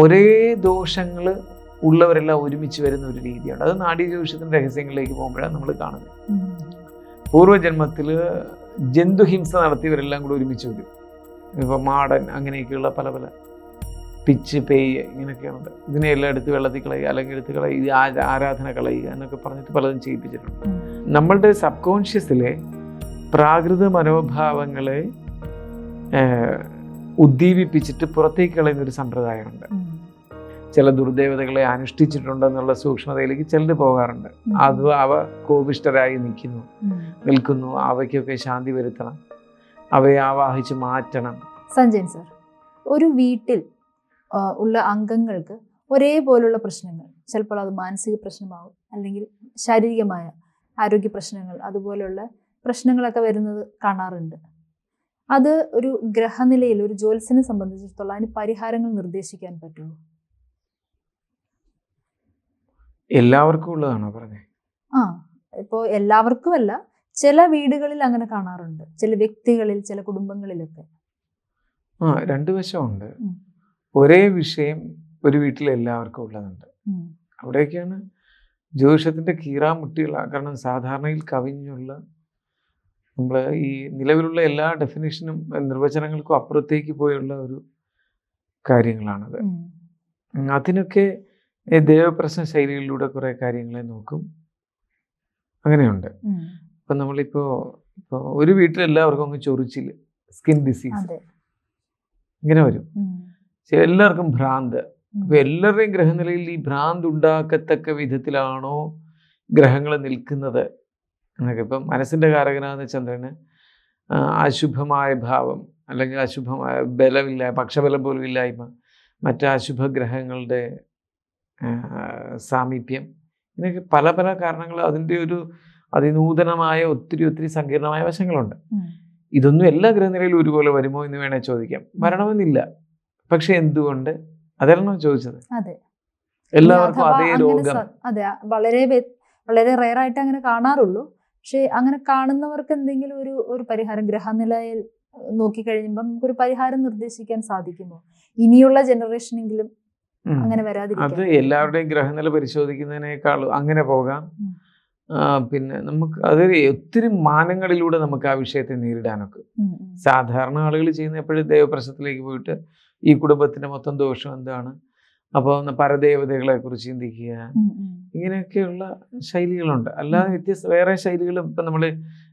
ഒരേ ദോഷങ്ങൾ ഉള്ളവരെല്ലാം ഒരുമിച്ച് വരുന്ന ഒരു രീതിയുണ്ട് അത് നാഡീ ജ്യോതിഷത്തിന്റെ രഹസ്യങ്ങളിലേക്ക് പോകുമ്പോഴാണ് നമ്മൾ കാണുന്നത്. പൂർവജന്മത്തിൽ ജന്തുഹിംസ നടത്തിയവരെല്ലാം കൂടി ഒരുമിച്ച് വരും. ഇപ്പോൾ മാടൻ അങ്ങനെയൊക്കെയുള്ള പല പല പിച്ച് പേയ് ഇങ്ങനെയൊക്കെയുണ്ട്. ഇതിനെയെല്ലാം എടുത്ത് വെള്ളത്തിൽ കളയുക അല്ലെങ്കിൽ എടുത്ത് കളയുക ഇത് ആരാധന കളയുക എന്നൊക്കെ പറഞ്ഞിട്ട് പലതും ചെയ്യിപ്പിച്ചിട്ടുണ്ട്. നമ്മളുടെ സബ് കോൺഷ്യസിലെ പ്രാകൃത മനോഭാവങ്ങളെ ഉദ്ദീപിപ്പിച്ചിട്ട് പുറത്തേക്ക് കളയുന്ന ഒരു സമ്പ്രദായമുണ്ട് ചില ദുർദേവതകളെ അനുഷ്ഠിച്ചിട്ടുണ്ടെന്നുള്ള സൂക്ഷ്മതയിലേക്ക് ചിലർ പോകാറുണ്ട്. അത് അവ കോപിഷ്ടരായി നിൽക്കുന്നു. നിൽക്കുന്നു. അവയ്ക്കൊക്കെ ശാന്തി വരുത്തണം. അവയെ ആവാഹിച്ച് മാറ്റണം. സഞ്ജയൻ സർ ഒരു വീട്ടിൽ ഉള്ള അംഗങ്ങൾക്ക് ഒരേപോലുള്ള പ്രശ്നങ്ങൾ ചിലപ്പോൾ അത് മാനസിക പ്രശ്നമാവും അല്ലെങ്കിൽ ശാരീരികമായ ആരോഗ്യ പ്രശ്നങ്ങൾ അതുപോലുള്ള പ്രശ്നങ്ങളൊക്കെ വരുന്നത് കാണാറുണ്ട്. അത് ഒരു ഗ്രഹനിലയിൽ ഒരു ജ്യോത്സ്യനെ സംബന്ധിച്ചിടത്തോളം അതിന് പരിഹാരങ്ങൾ നിർദ്ദേശിക്കാൻ പറ്റുമോ? എല്ലാവർക്കും ഉള്ളതാണോ പറഞ്ഞത് ആ ഇപ്പോ എല്ലാവർക്കും അല്ല ചില വീടുകളിൽ അങ്ങനെ കാണാറുണ്ട് ചില വ്യക്തികളിൽ ചില കുടുംബങ്ങളിലൊക്കെ. ആ രണ്ട് വശമുണ്ട്. ഒരേ വിഷയം ഒരു വീട്ടിൽ എല്ലാവർക്കും ഉള്ളതുണ്ട്. അവിടെയൊക്കെയാണ് ജ്യോതിഷത്തിന്റെ കീറാമുട്ടികൾ കാരണം സാധാരണയിൽ കവിഞ്ഞുള്ള നമ്മൾ ഈ നിലവിലുള്ള എല്ലാ ഡെഫിനേഷനും നിർവചനങ്ങൾക്കും അപ്പുറത്തേക്ക് പോയുള്ള ഒരു കാര്യങ്ങളാണത്. അതിനൊക്കെ ദേവപ്രശ്ന ശൈലികളിലൂടെ കുറേ കാര്യങ്ങളെ നോക്കും. അങ്ങനെയുണ്ട്. ഉം. നമ്മളിപ്പോ നമ്മളിപ്പോൾ ഇപ്പോൾ ഒരു വീട്ടിൽ എല്ലാവർക്കും അങ്ങ് ചൊറിച്ചിൽ സ്കിൻ ഡിസീസ് ഇങ്ങനെ വരും. എല്ലാവർക്കും ഭ്രാന്ത്. അപ്പൊ എല്ലാവരുടെയും ഗ്രഹനിലയിൽ ഈ ഭ്രാന്ത് ഉണ്ടാക്കത്തക്ക വിധത്തിലാണോ ഗ്രഹങ്ങൾ നിൽക്കുന്നത്? എന്നൊക്കെ. ഇപ്പം മനസ്സിന്റെ കാരകനാകുന്ന ചന്ദ്രന് അശുഭമായ ഭാവം അല്ലെങ്കിൽ അശുഭമായ ബലമില്ല പക്ഷബലം പോലും ഇല്ലായ്മ മറ്റ് അശുഭ ഗ്രഹങ്ങളുടെ സാമീപ്യം ഇങ്ങനെയൊക്കെ പല പല കാരണങ്ങൾ അതിന്റെ ഒരു അതിനൂതനമായ ഒത്തിരി ഒത്തിരി സങ്കീർണമായ വശങ്ങളുണ്ട്. ഇതൊന്നും എല്ലാ ഗ്രഹനിലയിലും ഒരുപോലെ വരുമോ എന്ന് വേണേൽ ചോദിക്കാം. വരണമെന്നില്ല. പക്ഷെ എന്തുകൊണ്ട്? അതാണോ ചോദിച്ചത്. എല്ലാവർക്കും അതേ രോഗം അതെ വളരെ വളരെ റെയർ ആയിട്ട് അങ്ങനെ കാണാറുള്ളൂ. പക്ഷെ അങ്ങനെ കാണുന്നവർക്ക് എന്തെങ്കിലും ഒരു ഒരു പരിഹാരം ഗ്രഹനിലയിൽ നോക്കിക്കഴിയുമ്പം നമുക്കൊരു പരിഹാരം നിർദ്ദേശിക്കാൻ സാധിക്കുമോ? ഇനിയുള്ള ജനറേഷനെങ്കിലും അങ്ങനെ വരാതി അത് എല്ലാവരുടെയും ഗ്രഹനില പരിശോധിക്കുന്നതിനേക്കാൾ അങ്ങനെ പോകാം. പിന്നെ നമുക്ക് അത് ഒത്തിരി മാനങ്ങളിലൂടെ നമുക്ക് ആ വിഷയത്തെ നേരിടാനൊക്കെ. സാധാരണ ആളുകൾ ചെയ്യുന്ന എപ്പോഴും ദൈവപ്രശ്നത്തിലേക്ക് പോയിട്ട് ഈ കുടുംബത്തിന്റെ മൊത്തം ദോഷം എന്താണ്? അപ്പോൾ പരദേവതകളെ കുറിച്ച് ചിന്തിക്കുക. ഇങ്ങനെയൊക്കെയുള്ള ശൈലികളുണ്ട്. അല്ലാതെ വ്യത്യസ്ത വേറെ ശൈലികളും ഇപ്പം നമ്മൾ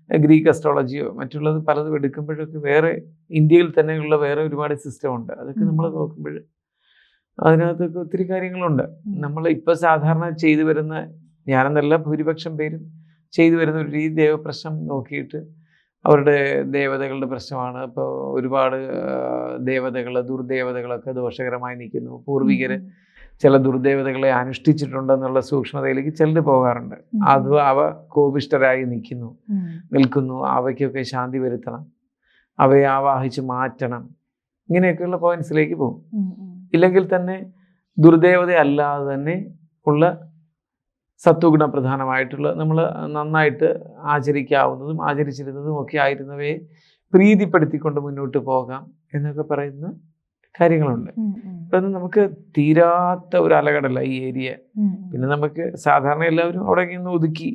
ഗ്രീക്ക് അസ്ട്രോളജിയോ മറ്റുള്ളത് പലതും എടുക്കുമ്പോഴൊക്കെ വേറെ ഇന്ത്യയിൽ തന്നെയുള്ള വേറെ ഒരുപാട് സിസ്റ്റം ഉണ്ട്. അതൊക്കെ നമ്മൾ നോക്കുമ്പോൾ അതിനകത്തൊക്കെ ഒത്തിരി കാര്യങ്ങളുണ്ട്. നമ്മൾ ഇപ്പോൾ സാധാരണ ചെയ്തു വരുന്ന ഞാനെന്നല്ല ഭൂരിപക്ഷം പേരും ചെയ്തു വരുന്ന ഒരു രീതി ദൈവപ്രശ്നം നോക്കിയിട്ട് അവരുടെ ദേവതകളുടെ പ്രശ്നമാണ്. ഇപ്പോൾ ഒരുപാട് ദേവതകൾ ദുർദേവതകളൊക്കെ ദോഷകരമായി നിൽക്കുന്നു. പൂർവികർ ചില ദുർദേവതകളെ അനുഷ്ഠിച്ചിട്ടുണ്ടെന്നുള്ള സൂക്ഷ്മതയിലേക്ക് ചിലർ പോകാറുണ്ട്. അത് അവ കോപിഷ്ടരായി നിൽക്കുന്നു. നിൽക്കുന്നു. അവയ്ക്കൊക്കെ ശാന്തി വരുത്തണം. അവയെ ആവാഹിച്ച് മാറ്റണം. ഇങ്ങനെയൊക്കെയുള്ള പോയിന്റ്സിലേക്ക് പോകും. ഇല്ലെങ്കിൽ തന്നെ ദുർദേവത അല്ലാതെ തന്നെ ഉള്ള സത്വഗുണ പ്രധാനമായിട്ടുള്ള നമ്മൾ നന്നായിട്ട് ആചരിക്കാവുന്നതും ആചരിച്ചിരുന്നതും ഒക്കെ ആയിരുന്നവയെ പ്രീതിപ്പെടുത്തിക്കൊണ്ട് മുന്നോട്ട് പോകാം എന്നൊക്കെ പറയുന്ന കാര്യങ്ങളുണ്ട്. ഉം. നമുക്ക് തീരാത്ത ഒരു അലകടല ഈ ഏരിയ. പിന്നെ നമുക്ക് സാധാരണ എല്ലാവരും അവിടെ ഇങ്ങനെ ഒതുക്കി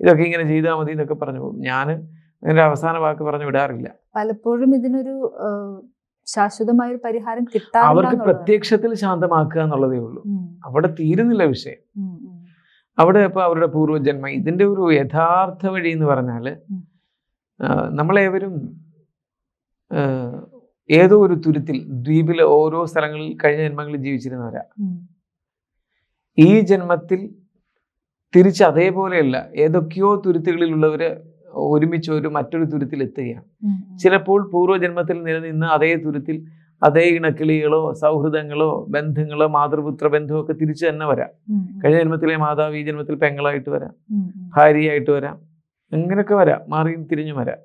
ഇതൊക്കെ ഇങ്ങനെ ചെയ്താൽ മതി എന്നൊക്കെ പറഞ്ഞു പോകും. ഞാൻ അതിന്റെ അവസാന വാക്ക് പറഞ്ഞു വിടാറില്ല. പലപ്പോഴും ഇതിനൊരു ശാശ്വതമായ ഒരു പരിഹാരം അവർക്ക് കിട്ടാറില്ല പ്രത്യക്ഷത്തിൽ ശാന്തമാക്കുക എന്നുള്ളതേ ഉള്ളൂ. അവിടെ തീരുന്നില്ല വിഷയം. അവിടെ ഇപ്പോൾ അവരുടെ പൂർവജന്മ. ഇതിന്റെ ഒരു യഥാർത്ഥ വഴി എന്ന് പറഞ്ഞാൽ. നമ്മളേവരും ഏതോ ഒരു തുരുത്തിൽ ദ്വീപിലെ ഓരോ സ്ഥലങ്ങളിൽ കഴിഞ്ഞ ജന്മങ്ങളിൽ ജീവിച്ചിരുന്നവരാ. ഈ ജന്മത്തിൽ തിരിച്ച് അതേപോലെയല്ല ഏതൊക്കെയോ തുരുത്തുകളിലുള്ളവർ ഒരുമിച്ച് ഒരു മറ്റൊരു തുരുത്തിൽ എത്തുകയാണ്. ചിലപ്പോൾ പൂർവജന്മത്തിൽ നിലനിന്ന് അതേ തുരുത്തിൽ അതേ ഇണക്കിളികളോ സൗഹൃദങ്ങളോ ബന്ധങ്ങളോ മാതൃപുത്ര ബന്ധമോ ഒക്കെ തിരിച്ചു തന്നെ വരാം. കഴിഞ്ഞ ജന്മത്തിലെ മാതാവ് ഈ ജന്മത്തിൽ പെങ്ങളായിട്ട് വരാം. ഭാര്യയായിട്ട് വരാം. അങ്ങനെയൊക്കെ വരാം. മാറിയും തിരിഞ്ഞു വരാം.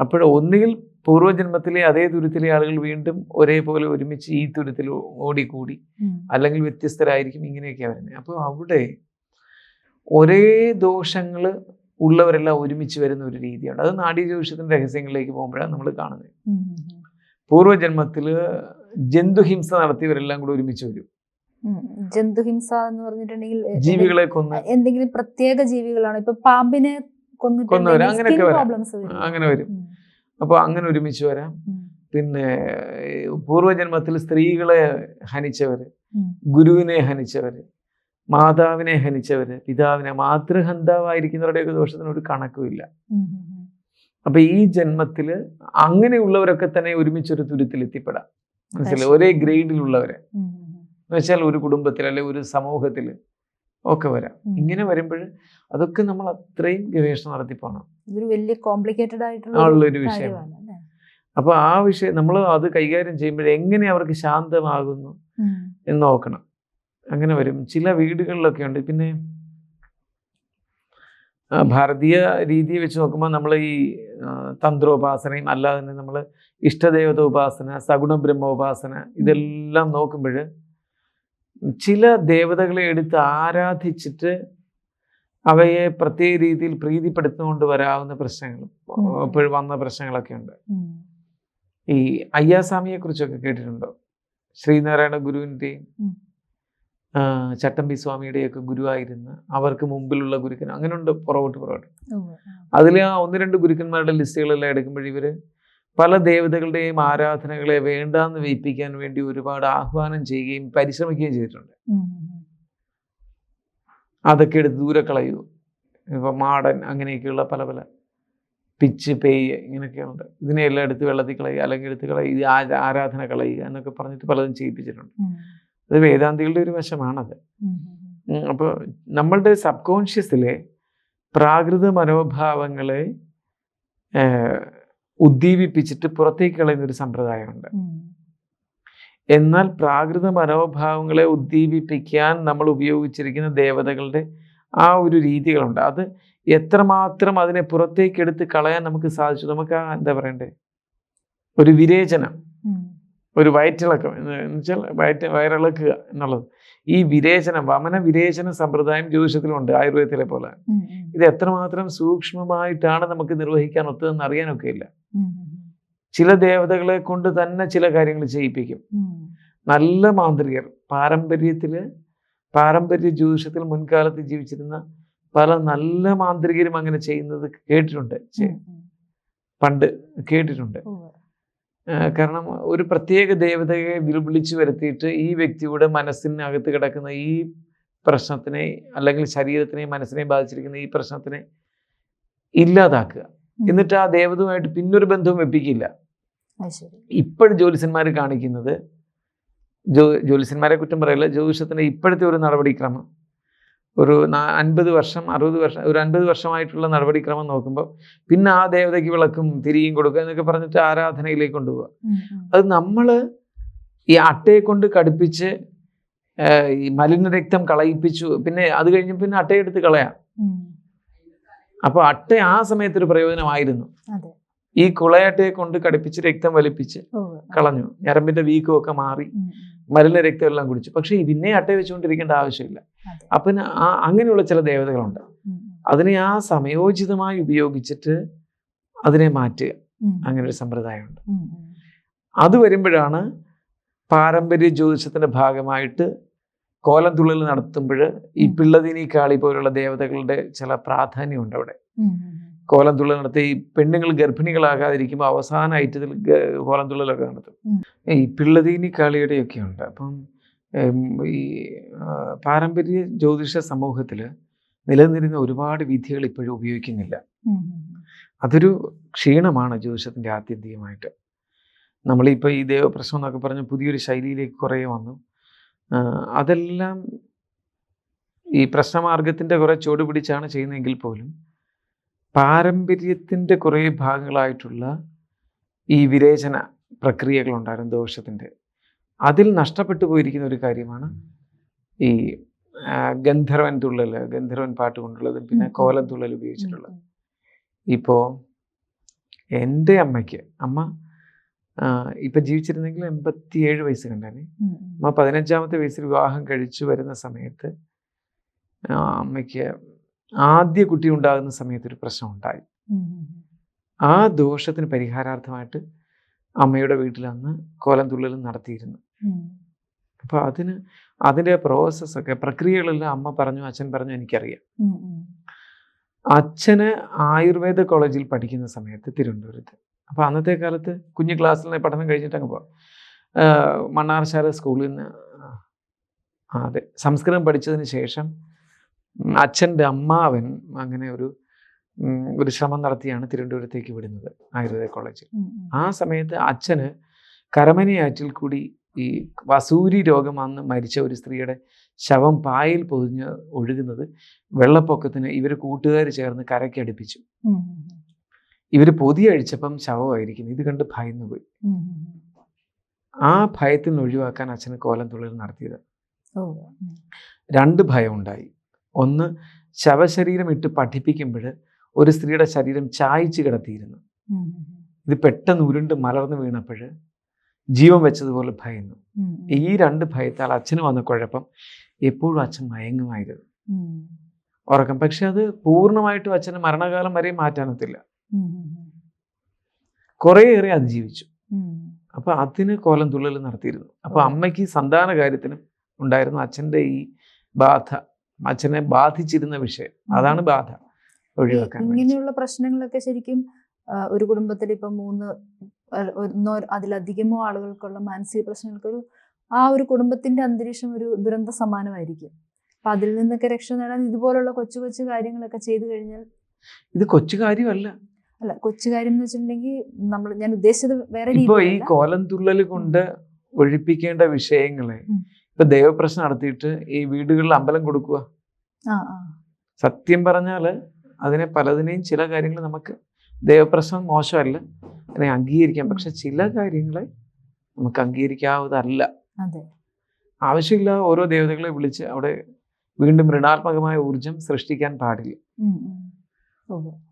അപ്പോൾ ഒന്നുകിൽ പൂർവജന്മത്തിലെ അതേ ദുരിതത്തിലെ ആളുകൾ വീണ്ടും ഒരേപോലെ ഒരുമിച്ച് ഈ ദുരിതത്തിൽ ഓടിക്കൂടി അല്ലെങ്കിൽ വ്യത്യസ്തരായിരിക്കും ഇങ്ങനെയൊക്കെയാണ് വരുന്നത്. അപ്പോൾ അവിടെ ഒരേ ദോഷങ്ങൾ ഉള്ളവരെല്ലാം ഒരുമിച്ച് വരുന്ന ഒരു രീതിയാണ്. അത് നാഡീ ജ്യോതിഷത്തിന്റെ രഹസ്യങ്ങളിലേക്ക് പോകുമ്പോഴാണ് നമ്മൾ കാണുന്നത്. പൂർവജന്മത്തിൽ ജന്തുഹിംസ നടത്തിയവരെല്ലാം കൂടെ ഒരുമിച്ച് വരും. ജന്തുഹിംസ എന്ന് പറഞ്ഞിട്ടുണ്ടെങ്കിൽ ജീവികളെ കൊന്ന് എന്തെങ്കിലും പ്രത്യേക ജീവികളാണ്? ഇപ്പൊ പാമ്പിനെ കൊന്നവര് അങ്ങനെയൊക്കെ വരാം. അങ്ങനെ വരും. അപ്പോൾ അങ്ങനെ ഒരുമിച്ച് വരാം. പിന്നെ പൂർവജന്മത്തിൽ സ്ത്രീകളെ ഹനിച്ചവര് ഗുരുവിനെ ഹനിച്ചവര് മാതാവിനെ ഹനിച്ചവര് പിതാവിനെ മാതൃഹന്താവായിരിക്കുന്നവരുടെയൊക്കെ ദോഷത്തിന് ഒരു കണക്കുമില്ല. അപ്പൊ ഈ ജന്മത്തിൽ അങ്ങനെയുള്ളവരൊക്കെ തന്നെ ഒരുമിച്ചൊരു തുരുത്തിൽ എത്തിപ്പെടാം. മനസ്സിലായി? ഒരേ ഗ്രേഡിലുള്ളവരെ. എന്ന് വെച്ചാൽ ഒരു കുടുംബത്തിൽ അല്ലെ ഒരു സമൂഹത്തിൽ ഒക്കെ വരാം. ഇങ്ങനെ വരുമ്പോൾ അതൊക്കെ നമ്മൾ അത്രയും ഗവേഷണം നടത്തി പോകണം വലിയ കോംപ്ലിക്കേറ്റഡ് ആയിട്ടുള്ള ഒരു വിഷയമാണ് അപ്പൊ ആ വിഷയം നമ്മൾ അത് കൈകാര്യം ചെയ്യുമ്പോൾ എങ്ങനെ അവർക്ക് ശാന്തമാകുന്നു എന്ന് നോക്കണം. അങ്ങനെ വരും. ചില വീടുകളിലൊക്കെ ഉണ്ട്. പിന്നെ ഭാരതീയ രീതി വെച്ച് നോക്കുമ്പോൾ നമ്മൾ ഈ തന്ത്രോപാസനയും അല്ലാതെ തന്നെ നമ്മൾ ഇഷ്ടദേവത ഉപാസന സഗുണ ബ്രഹ്മോപാസന ഇതെല്ലാം നോക്കുമ്പോൾ ചില ദേവതകളെ എടുത്ത് ആരാധിച്ചിട്ട് അവയെ പ്രത്യേക രീതിയിൽ പ്രീതിപ്പെടുത്തുകൊണ്ട് വരാവുന്ന പ്രശ്നങ്ങൾ ഉം. ഇപ്പോഴും വന്ന പ്രശ്നങ്ങളൊക്കെ ഉണ്ട് ഈ അയ്യാസ്വാമിയെ കുറിച്ചൊക്കെ കേട്ടിട്ടുണ്ടോ ശ്രീനാരായണ ഗുരുവിന്റെയും. ചട്ടമ്പി സ്വാമിയുടെയൊക്കെ ഗുരുവായിരുന്ന അവർക്ക് മുമ്പിലുള്ള ഗുരുക്കൻ അങ്ങനെയുണ്ട് പുറകോട്ട് പുറകോട്ട്. അതിൽ ആ ഒന്ന് രണ്ട് ഗുരുക്കന്മാരുടെ ലിസ്റ്റുകളെല്ലാം എടുക്കുമ്പോൾ ഇവർ പല ദേവതകളുടെയും ആരാധനകളെ വേണ്ടാന്ന് വെയിപ്പിക്കാൻ വേണ്ടി ഒരുപാട് ആഹ്വാനം ചെയ്യുകയും പരിശ്രമിക്കുകയും ചെയ്തിട്ടുണ്ട്. അതൊക്കെ എടുത്ത് ദൂരെ കളയൂ ഇപ്പം മാടൻ അങ്ങനെയൊക്കെയുള്ള പല പല പിച്ച് പേയ് ഇങ്ങനെയൊക്കെയുണ്ട് ഇതിനെയെല്ലാം എടുത്ത് വെള്ളത്തിൽ കളയുക അല്ലെങ്കിൽ എടുത്ത് കളയുക ഇത് ആരാധന കളയുക എന്നൊക്കെ പറഞ്ഞിട്ട് പലതും ചെയ്യിപ്പിച്ചിട്ടുണ്ട്. അത് വേദാന്തികളുടെ ഒരു വശമാണത്. അപ്പോൾ നമ്മളുടെ സബ് കോൺഷ്യസിലെ പ്രാകൃത മനോഭാവങ്ങളെ ഉദ്ദീപിപ്പിച്ചിട്ട് പുറത്തേക്ക് കളയുന്ന ഒരു സമ്പ്രദായമുണ്ട്. എന്നാൽ പ്രാകൃത മനോഭാവങ്ങളെ ഉദ്ദീപിപ്പിക്കാൻ നമ്മൾ ഉപയോഗിച്ചിരിക്കുന്ന ദേവതകളുടെ ആ ഒരു രീതികളുണ്ട്. അത് എത്രമാത്രം അതിനെ പുറത്തേക്ക് എടുത്ത് കളയാൻ നമുക്ക് സാധിച്ചു? നമുക്ക് ആ എന്താ പറയണ്ടേ? ഒരു വിരേചനം. ഒരു വയറ്റിളക്കം എന്ന് വെച്ചാൽ വയറ്റ് വയറിളക്കുക എന്നുള്ളത്. ഈ വിരേചനം വമന വിരേചന സമ്പ്രദായം ജ്യോതിഷത്തിലുണ്ട് ആയുർവേദത്തിലെ പോലെ. ഇത് എത്രമാത്രം സൂക്ഷ്മമായിട്ടാണ് നമുക്ക് നിർവഹിക്കാൻ ഒത്തതെന്ന് അറിയാനൊക്കെ ഇല്ല. ചില ദേവതകളെ കൊണ്ട് തന്നെ ചില കാര്യങ്ങൾ ചെയ്യിപ്പിക്കും. നല്ല മാന്ത്രികർ പാരമ്പര്യത്തിൽ പാരമ്പര്യ ജ്യോതിഷത്തിൽ മുൻകാലത്ത് ജീവിച്ചിരുന്ന പല നല്ല മാന്ത്രികരും അങ്ങനെ ചെയ്യുന്നത് കേട്ടിട്ടുണ്ട്. പണ്ട് കേട്ടിട്ടുണ്ട്. കാരണം ഒരു പ്രത്യേക ദേവതയെ വിളിച്ചു വരുത്തിയിട്ട് ഈ വ്യക്തിയുടെ മനസ്സിനകത്ത് കിടക്കുന്ന ഈ പ്രശ്നത്തിനെ അല്ലെങ്കിൽ ശരീരത്തിനെയും മനസ്സിനെ ബാധിച്ചിരിക്കുന്ന ഈ പ്രശ്നത്തിനെ ഇല്ലാതാക്കുക. എന്നിട്ട് ആ ദേവതയുമായിട്ട് പിന്നൊരു ബന്ധവും വെപ്പിക്കില്ല. ഇപ്പോഴും ജ്യോത്സ്യന്മാർ കാണിക്കുന്നത് ജ്യോ ജ്യോത്സ്യന്മാരെ കുറ്റം പറയില്ല ജ്യോതിഷത്തിന്റെ ഇപ്പോഴത്തെ ഒരു നടപടിക്രമം ഒരു അൻപത് വർഷം അറുപത് വർഷം ഒരു അൻപത് വർഷമായിട്ടുള്ള നടപടിക്രമം നോക്കുമ്പോൾ പിന്നെ ആ ദേവതയ്ക്ക് വിളക്കും തിരിയും കൊടുക്കുക എന്നൊക്കെ പറഞ്ഞിട്ട് ആരാധനയിലേക്ക് കൊണ്ടുപോകുക. അത് നമ്മൾ ഈ അട്ടയെ കൊണ്ട് കടുപ്പിച്ച് ഈ മലിനരക്തം കളയിപ്പിച്ചു പിന്നെ അത് കഴിഞ്ഞ് പിന്നെ അട്ടയെടുത്ത് കളയാം. അപ്പൊ അപ്പോൾ അട്ട ആ സമയത്തൊരു പ്രയോജനമായിരുന്നു. ഈ കുളയട്ടയെ കൊണ്ട് കടുപ്പിച്ച് രക്തം വലിപ്പിച്ച് കളഞ്ഞു. ഞരമ്പിന്റെ വീക്കം ഒക്കെ മാറി. മലിന രക്തമെല്ലാം കുടിച്ചു. പക്ഷെ ഇതിനെ പിന്നെ അട്ട വെച്ചുകൊണ്ടിരിക്കേണ്ട ആവശ്യമില്ല അപ്പം ആ അങ്ങനെയുള്ള ചില ദേവതകളുണ്ട്. അതിനെ ആ സമയോചിതമായി ഉപയോഗിച്ചിട്ട് അതിനെ മാറ്റുക. അങ്ങനെ ഒരു സമ്പ്രദായമുണ്ട്. അത് വരുമ്പോഴാണ് പാരമ്പര്യ ജ്യോതിഷത്തിന്റെ ഭാഗമായിട്ട് കോലം തുള്ളൽ നടത്തുമ്പോൾ ഈ. പിള്ളതിനി കാളി പോലുള്ള ദേവതകളുടെ ചില പ്രാധാന്യമുണ്ട് അവിടെ. ഉം. ഉം. കോലം തുള്ളൽ നടത്തി ഈ പെണ്ണുങ്ങൾ ഗർഭിണികളാകാതിരിക്കുമ്പോൾ അവസാന ഐറ്റത്തിൽ കോലം തുള്ളലൊക്കെ നടത്തും. ഈ പിള്ളതീനി കാളിയുടെയൊക്കെ ഉണ്ട് അപ്പം ഈ പാരമ്പര്യ ജ്യോതിഷ സമൂഹത്തിൽ നിലനിന്നിരുന്ന ഒരുപാട് വിധികൾ ഇപ്പോഴും ഉപയോഗിക്കുന്നില്ല. അതൊരു ക്ഷീണമാണ് ജ്യോതിഷത്തിന്റെ ആത്യന്തികമായിട്ട് നമ്മളിപ്പോൾ ഈ ദേവപ്രശ്നം എന്നൊക്കെ പറഞ്ഞ് പുതിയൊരു ശൈലിയിലേക്ക് കുറേ വന്നു അതെല്ലാം ഈ പ്രശ്നമാർഗത്തിന്റെ കുറേ ചുവട് പിടിച്ചാണ് ചെയ്യുന്നതെങ്കിൽ പോലും പാരമ്പര്യത്തിന്റെ കുറേ ഭാഗങ്ങളായിട്ടുള്ള ഈ വിരേചന പ്രക്രിയകളുണ്ടായിരുന്നു ദോഷത്തിന്റെ അതിൽ നഷ്ടപ്പെട്ടു പോയിരിക്കുന്ന ഒരു കാര്യമാണ് ഈ ഗന്ധർവൻ തുള്ളൽ ഗന്ധർവൻ പാട്ട് കൊണ്ടുള്ളതും പിന്നെ. കോലം തുള്ളൽ ഉപയോഗിച്ചിട്ടുള്ളത് ഇപ്പോൾ എന്റെ അമ്മയ്ക്ക് അമ്മ ഇപ്പം ജീവിച്ചിരുന്നെങ്കിൽ എൺപത്തിയേഴ് വയസ്സ് കണ്ടേനെ. അമ്മ പതിനഞ്ചാമത്തെ വയസ്സിൽ വിവാഹം കഴിച്ചു വരുന്ന സമയത്ത് അമ്മയ്ക്ക് ആദ്യ കുട്ടി ഉണ്ടാകുന്ന സമയത്ത് ഒരു പ്രശ്നം ഉണ്ടായി. ആ ദോഷത്തിന് പരിഹാരാർത്ഥമായിട്ട് അമ്മയുടെ വീട്ടിൽ അന്ന് കോലം തുള്ളലും നടത്തിയിരുന്നു. അപ്പൊ അപ്പോൾ അതിന് അതിന്റെ പ്രോസസ്സൊക്കെ പ്രക്രിയകളെല്ലാം അമ്മ പറഞ്ഞു അച്ഛൻ പറഞ്ഞു എനിക്കറിയാം. അച്ഛന് ആയുർവേദ കോളേജിൽ പഠിക്കുന്ന സമയത്ത് തിരുവനന്തപുരത്ത്. അപ്പോൾ അന്നത്തെ കാലത്ത് കുഞ്ഞു ക്ലാസ്സിൽ നിന്ന് പഠനം കഴിഞ്ഞിട്ട് അങ്ങ് പോകാം ആഹ് മണ്ണാർശാല സ്കൂളിൽ നിന്ന് അതെ സംസ്കൃതം പഠിച്ചതിന് ശേഷം അച്ഛന്റെ അമ്മാവൻ അങ്ങനെ ഒരു ഒരു ശ്രമം നടത്തിയാണ് തിരുവനന്തപുരത്തേക്ക് വിടുന്നത് ആയുർവേദ കോളേജിൽ. ആ സമയത്ത് അച്ഛന് കരമനയാറ്റിൽ കൂടി ഈ വസൂരി രോഗം അന്ന് മരിച്ച ഒരു സ്ത്രീയുടെ ശവം പായിൽ പൊതിഞ്ഞ് ഒഴുകുന്നത് വെള്ളപ്പൊക്കത്തിന് ഇവർ കൂട്ടുകാർ ചേർന്ന് കരയ്ക്കടുപ്പിച്ചു ഉം, ഉം, ഇവർ പൊതി അഴിച്ചപ്പം ശവമായിരിക്കുന്നു. ഇത് കണ്ട് ഭയന്നു പോയി. ആ ഭയത്തിൽ നിന്ന് ഒഴിവാക്കാൻ അച്ഛന് കോലം തുള്ളൽ നടത്തിയത്. രണ്ട് ഭയം ഉണ്ടായി ഒന്ന് ശവശരീരം ഇട്ട് പഠിപ്പിക്കുമ്പോൾ ഒരു സ്ത്രീയുടെ ശരീരം ചായച്ച് കിടത്തിയിരുന്നു. ഇത് പെട്ടെന്ന് ഉരുണ്ട് മലർന്നു വീണപ്പോൾ ജീവൻ വെച്ചതുപോലെ ഭയന്നു. ഈ രണ്ട് ഭയത്താൽ അച്ഛന് വന്ന കുഴപ്പം എപ്പോഴും അച്ഛൻ മയങ്ങുമായിരുന്നു. ഉറക്കം. പക്ഷെ അത് പൂർണമായിട്ടും അച്ഛന് മരണകാലം വരെ മാറ്റാനത്തില്ല. കുറേയേറെ അതിജീവിച്ചു. അപ്പൊ അതിന് കോലം തുള്ളൽ നടത്തിയിരുന്നു. അപ്പൊ അമ്മയ്ക്ക് സന്താന കാര്യത്തിനും ഉണ്ടായിരുന്നു അച്ഛന്റെ ഈ ബാധ. അച്ഛനെ ബാധിച്ചിരുന്ന വിഷയം അതാണ് ബാധ ഒഴിവാക്കാൻ. ഇങ്ങനെയുള്ള പ്രശ്നങ്ങളൊക്കെ ശരിക്കും ഒരു കുടുംബത്തിൽ ഇപ്പൊ മൂന്ന് ഒന്നോ അതിലധികമോ ആളുകൾക്കുള്ള മാനസിക പ്രശ്നങ്ങൾക്ക് ഒരു ആ ഒരു കുടുംബത്തിന്റെ അന്തരീക്ഷം ഒരു ദുരന്ത സമാനമായിരിക്കും അപ്പൊ അതിൽ നിന്നൊക്കെ രക്ഷ നേടാൻ ഇതുപോലുള്ള കൊച്ചു കൊച്ചു കാര്യങ്ങളൊക്കെ ചെയ്തു കഴിഞ്ഞാൽ ഇത് കൊച്ചു കാര്യമല്ല അല്ല കൊച്ചു കാര്യം എന്ന് വെച്ചിട്ടുണ്ടെങ്കിൽ നമ്മൾ ഞാൻ ഉദ്ദേശിച്ചത് വേറെ ഇപ്പൊ ഈ. കോലം തുള്ളൽ കൊണ്ട് ഒഴിപ്പിക്കേണ്ട വിഷയങ്ങളെ. ഇപ്പൊ ദേവപ്രശ്നം നടത്തിയിട്ട് ഈ വീടുകളിൽ അമ്പലം കൊടുക്കുക. സത്യം പറഞ്ഞാൽ അതിനെ പലതിനെയും ചില കാര്യങ്ങൾ നമുക്ക് ദേവപ്രശ്നം മോശമല്ല അതിനെ അംഗീകരിക്കാം. പക്ഷെ ചില കാര്യങ്ങളെ നമുക്ക് അംഗീകരിക്കാവുന്നതല്ല. അതെ. ആവശ്യമില്ലാതെ ഓരോ ദേവതകളെ വിളിച്ച് അവിടെ വീണ്ടും ഋണാത്മകമായ ഊർജം സൃഷ്ടിക്കാൻ പാടില്ല.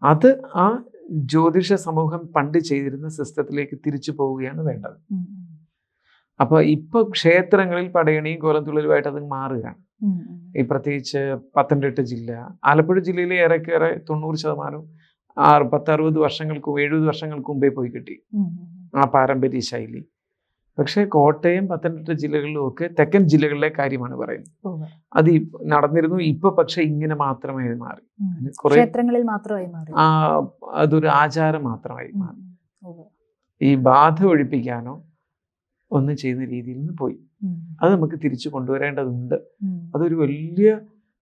അത് ആ ജ്യോതിഷ സമൂഹം പണ്ട് ചെയ്തിരുന്ന സിസ്റ്റത്തിലേക്ക് തിരിച്ചു പോവുകയാണ് വേണ്ടത്. അപ്പോൾ ഇപ്പൊ ക്ഷേത്രങ്ങളിൽ പടയണിയും കോലത്തുള്ളലുമായിട്ട് അത് മാറുകയാണ്. ഈ പ്രത്യേകിച്ച് പത്തനംതിട്ട ജില്ല ആലപ്പുഴ ജില്ലയിലെ ഏറെക്കേറെ തൊണ്ണൂറ് ശതമാനവും ആറ് പത്തറുപത് വർഷങ്ങൾക്കും എഴുപത് വർഷങ്ങൾക്ക് മുമ്പേ പോയി കിട്ടി. ആ പാരമ്പര്യ ശൈലി. പക്ഷേ കോട്ടയം പത്തനംതിട്ട ജില്ലകളിലും ഒക്കെ തെക്കൻ ജില്ലകളിലെ കാര്യമാണ് പറയുന്നത്. അത് നടന്നിരുന്നു ഇപ്പൊ പക്ഷെ ഇങ്ങനെ മാത്രമായി മാറി. ക്ഷേത്രങ്ങളിൽ മാത്രമായി മാറി. ആ അതൊരു ആചാരം മാത്രമായി മാറി. ഈ ബാധ ഒഴിപ്പിക്കാനോ ഒന്നും ചെയ്യുന്ന രീതിയിൽ നിന്ന് പോയി. അത് നമുക്ക് തിരിച്ചു കൊണ്ടുവരേണ്ടതുണ്ട്. അതൊരു വലിയ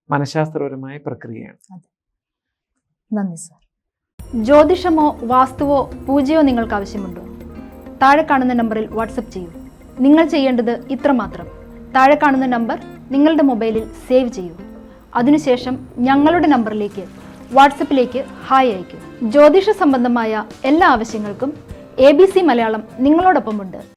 മനഃശാസ്ത്രപരമായ പ്രക്രിയയാണ്. നന്ദി സാർ. ജ്യോതിഷമോ വാസ്തുവോ പൂജയോ നിങ്ങൾക്ക് ആവശ്യമുണ്ടോ? താഴെ കാണുന്ന നമ്പറിൽ വാട്സപ്പ് ചെയ്യൂ. നിങ്ങൾ ചെയ്യേണ്ടത് ഇത്രമാത്രം താഴെ കാണുന്ന നമ്പർ നിങ്ങളുടെ മൊബൈലിൽ സേവ് ചെയ്യൂ. അതിനുശേഷം ഞങ്ങളുടെ നമ്പറിലേക്ക് വാട്സപ്പിലേക്ക് ഹായ് അയയ്ക്കൂ. ജ്യോതിഷ സംബന്ധമായ എല്ലാ ആവശ്യങ്ങൾക്കും എ ബി സി മലയാളം നിങ്ങളോടൊപ്പമുണ്ട്.